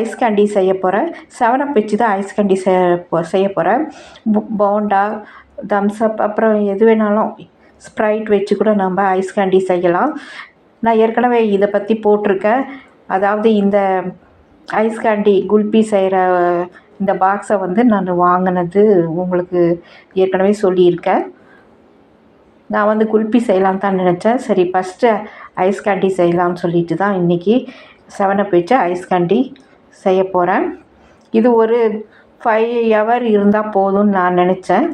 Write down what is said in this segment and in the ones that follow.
Ice candy செய்ய போகிறேன் seven up வச்சு தான் ஐஸ் கேண்டி செய்ய போ செய்ய போகிறேன் போண்டா தம்ஸ்அப் அப்புறம் எது வேணாலும் ஸ்ப்ரைட் வச்சு கூட நம்ம ஐஸ் கேண்டி செய்யலாம். நான் ஏற்கனவே இதை பற்றி போட்டிருக்கேன். அதாவது இந்த ஐஸ் கேண்டி குல்பி செய்கிற இந்த பாக்ஸை வந்து நான் வாங்கினது உங்களுக்கு ஏற்கனவே சொல்லியிருக்கேன். நான் வந்து குல்பி செய்யலான்னு தான் நினச்சேன். சரி ஃபஸ்ட்டு ஐஸ் கேண்டி செய்யலாம்னு சொல்லிட்டு தான் இன்றைக்கி செவனப் வச்சு ஐஸ் கேண்டி செய்ய போகிறேன் இது ஒரு ஃபைவ் ஹவர் இருந்தால் போதும்னு நான் நினச்சேன்.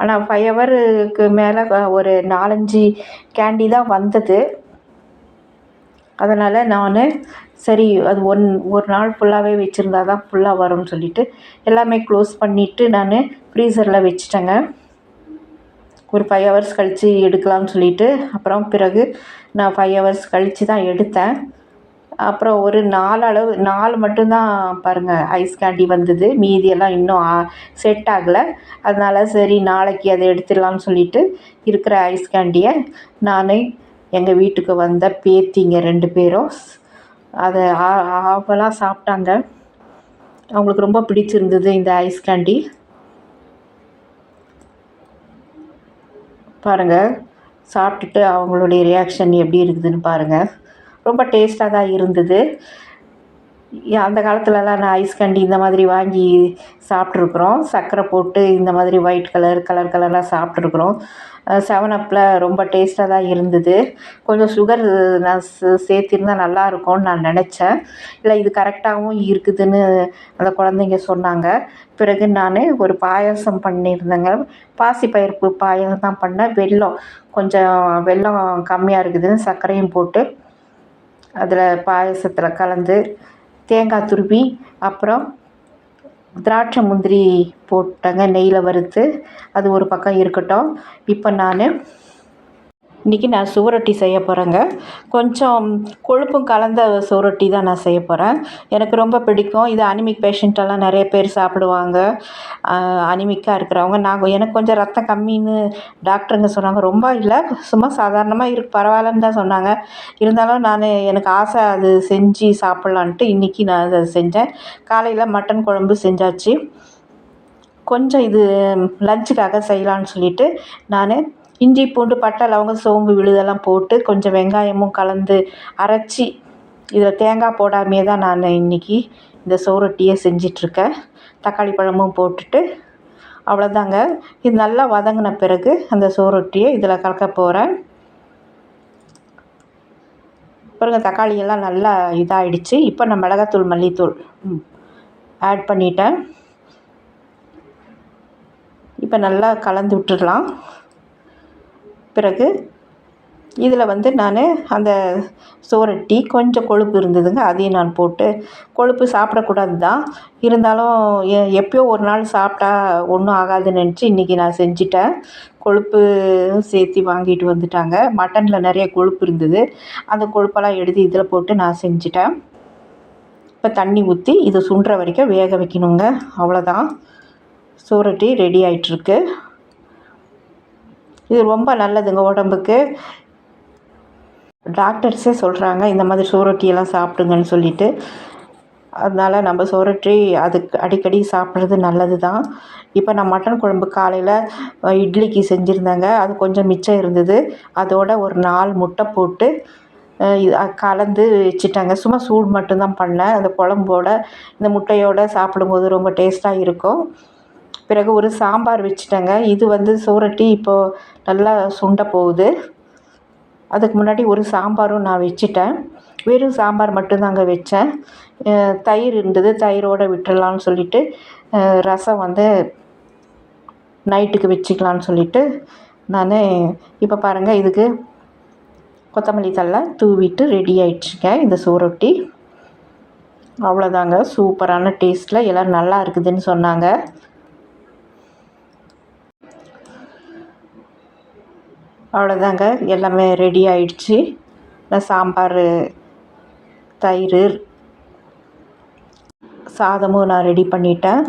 ஆனால் ஃபைவ் ஹவருக்கு மேலே ஒரு நாலஞ்சு கேண்டி தான் வந்தது. அதனால் நான் சரி அது ஒன் ஒரு நாள் ஃபுல்லாகவே வச்சுருந்தா தான் ஃபுல்லாக வரும்னு சொல்லிட்டு எல்லாமே க்ளோஸ் பண்ணிவிட்டு நான் ஃப்ரீசரில் வச்சுட்டேங்க. ஒரு ஃபைவ் ஹவர்ஸ் கழித்து எடுக்கலாம்னு சொல்லிவிட்டு அப்புறம் பிறகு நான் ஃபைவ் ஹவர்ஸ் கழித்து தான் எடுத்தேன். அப்புறம் ஒரு நாலு அளவு நாலு மட்டும்தான் பாருங்கள் ஐஸ் கேண்டி வந்தது. மீதியெல்லாம் இன்னும் செட் ஆகலை. அதனால் சரி நாளைக்கு அதை எடுத்துடலாம்னு சொல்லிட்டு இருக்கிற ஐஸ் கேண்டியை நான் எங்கள் வீட்டுக்கு வந்த பேத்திங்க ரெண்டு பேரும் அதை ஆவலாக சாப்பிட்டாங்க. அவங்களுக்கு ரொம்ப பிடிச்சிருந்தது இந்த ஐஸ் கேண்டி பாருங்கள் சாப்பிட்டுட்டு அவங்களுடைய ரியாக்ஷன் எப்படி இருக்குதுன்னு பாருங்கள் ரொம்ப டேஸ்ட்டாக தான் இருந்தது. அந்த காலத்துலலாம் நான் ஐஸ் கண்டி இந்த மாதிரி வாங்கி சாப்பிட்ருக்குறோம் சர்க்கரை போட்டு இந்த மாதிரி ஒயிட் கலர் கலர் கலராக சாப்பிட்ருக்குறோம் செவன் அப்பில் ரொம்ப டேஸ்ட்டாக தான் இருந்தது. கொஞ்சம் சுகர் நான் சேர்த்திருந்தா நல்லாயிருக்கும்னு நான் நினச்சேன். இல்லை இது கரெக்டாகவும் இருக்குதுன்னு அந்த குழந்தைங்க சொன்னாங்க. பிறகு நான் ஒரு பாயாசம் பண்ணியிருந்தேங்க. பாசிப்பயிர்ப்பு பாயசம் தான் பண்ணேன். வெல்லம் கொஞ்சம் வெல்லம் கம்மியாக இருக்குதுன்னு சர்க்கரையும் போட்டு அதில் பாயசத்தில் கலந்து தேங்காய் துருவி அப்புறம் திராட்சை முந்திரி போட்டேங்க நெய்யில் வறுத்து அது ஒரு பக்கம் இருக்கட்டும். இப்போ நான் இன்றைக்கி நான் சுவரொட்டி செய்ய போகிறேங்க கொஞ்சம் கொழுப்பும் கலந்த சுவரொட்டி தான் நான் செய்ய போகிறேன் எனக்கு ரொம்ப பிடிக்கும். இது அனிமிக் பேஷண்ட்டெல்லாம் நிறைய பேர் சாப்பிடுவாங்க. அனிமிக்காக இருக்கிறவங்க. நாங்கள் எனக்கு கொஞ்சம் ரத்தம் கம்மின்னு டாக்டருங்க சொன்னாங்க. ரொம்ப இல்லை. சும்மா சாதாரணமாக இருக்கு. பரவாயில்லன்னு தான் சொன்னாங்க. இருந்தாலும் நான் எனக்கு ஆசை அது செஞ்சு சாப்பிட்லான்ட்டு இன்றைக்கி நான் அதை செஞ்சேன். காலையில் மட்டன் குழம்பு செஞ்சாச்சு. கொஞ்சம் இது லஞ்சுக்காக செய்யலான்னு சொல்லிவிட்டு நான் இஞ்சி பூண்டு பட்டை லவங்கம் சோம்பு விழுதெல்லாம் போட்டு கொஞ்சம் வெங்காயமும் கலந்து அரைச்சி இதில் தேங்காய் போடாமையே தான் நான் இன்றைக்கி இந்த சோரொட்டியை செஞ்சிட்ருக்கேன். தக்காளி பழமும் போட்டுட்டு அவ்வளோதாங்க. இது நல்லா வதங்கின பிறகு அந்த சோரொட்டியை இதில் கலக்க போகிறேன். பாருங்க தக்காளியெல்லாம் நல்லா இதாகிடுச்சு இப்போ நான் மிளகாத்தூள் மல்லித்தூள் ஆட் பண்ணிட்டேன். இப்போ நல்லா கலந்து விட்டுடலாம். பிறகு இதில் வந்து நான் அந்த சுவரொட்டி கொஞ்சம் கொழுப்பு இருந்ததுங்க அதையும் நான் போட்டு கொழுப்பு சாப்பிடக்கூடாது தான். இருந்தாலும் எ எப்போயோ ஒரு நாள் சாப்பிட்டா ஒன்றும் ஆகாதுன்னு நினச்சி இன்றைக்கி நான் செஞ்சுட்டேன். கொழுப்பு சேர்த்து வாங்கிட்டு வந்துட்டாங்க. மட்டனில் நிறைய கொழுப்பு இருந்தது. அந்த கொழுப்பெல்லாம் எடுத்து இதில் போட்டு நான் செஞ்சுட்டேன். இப்போ தண்ணி ஊற்றி இது சுண்டுற வரைக்கும் வேக வைக்கணுங்க. அவ்வளோதான். சுவரொட்டி ரெடி ஆகிட்டுருக்கு இது ரொம்ப நல்லதுங்க உடம்புக்கு. டாக்டர்ஸே சொல்கிறாங்க இந்த மாதிரி சோரொட்டியெல்லாம் சாப்பிடுங்கன்னு சொல்லிட்டு. அதனால் நம்ம சுவரொட்டி அதுக்கு அடிக்கடி சாப்பிட்றது நல்லது தான் இப்போ நான் மட்டன் குழம்பு காலையில் இட்லிக்கு செஞ்சுருந்தேங்க. அது கொஞ்சம் மிச்சம் இருந்தது. அதோட ஒரு நாலு முட்டை போட்டு கலந்து வச்சுட்டாங்க. சும்மா சூடு மட்டும்தான் பண்ணேன். அந்த குழம்போட இந்த முட்டையோடு சாப்பிடும்போது ரொம்ப டேஸ்ட்டாக இருக்கும். பிறகு ஒரு சாம்பார் வச்சுட்டேங்க. இது வந்து சுவரொட்டி இப்போது நல்லா சுண்ட போகுது. அதுக்கு முன்னாடி ஒரு சாம்பாரும் நான் வச்சுட்டேன். வெறும் சாம்பார் மட்டும்தாங்க வச்சேன். தயிர் இருந்தது. தயிரோடு விட்டுடலான்னு சொல்லிட்டு ரசம் வந்து நைட்டுக்கு வச்சுக்கலான்னு சொல்லிவிட்டு நான் இப்போ பாருங்கள் இதுக்கு கொத்தமல்லி தழை தூவிட்டு ரெடி ஆகிடுச்சுங்க இந்த சூரொட்டி. அவ்வளோதாங்க. சூப்பரான டேஸ்ட்டில் எல்லோரும் நல்லா இருக்குதுன்னு சொன்னாங்க. அவ்வளோதாங்க. எல்லாமே ரெடி ஆகிடுச்சி சாம்பார் தயிர் சாதமும் நான் ரெடி பண்ணிட்டேன்.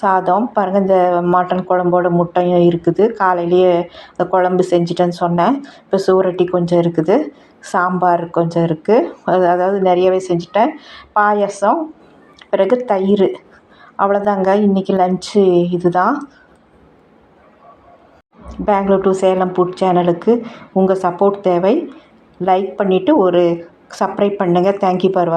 சாதம் பாருங்கள் இந்த மட்டன் குழம்போட முட்டையும் இருக்குது. காலையிலேயே இந்த குழம்பு செஞ்சிட்டேன்னு சொன்னேன். இப்போ சூரட்டி கொஞ்சம் இருக்குது. சாம்பார் கொஞ்சம் இருக்குது அதாவது நிறையவே செஞ்சுட்டேன். பாயசம் பிறகு தயிர். அவ்வளோதாங்க. இன்றைக்கி லஞ்சு இதுதான். பெங்களூர் டு சேலம் புட் சேனலுக்கு உங்கள் சப்போர்ட் தேவை. லைக் பண்ணிவிட்டு ஒரு சப்ரைப் பண்ணுங்கள் தேங்க்யூ பர்வா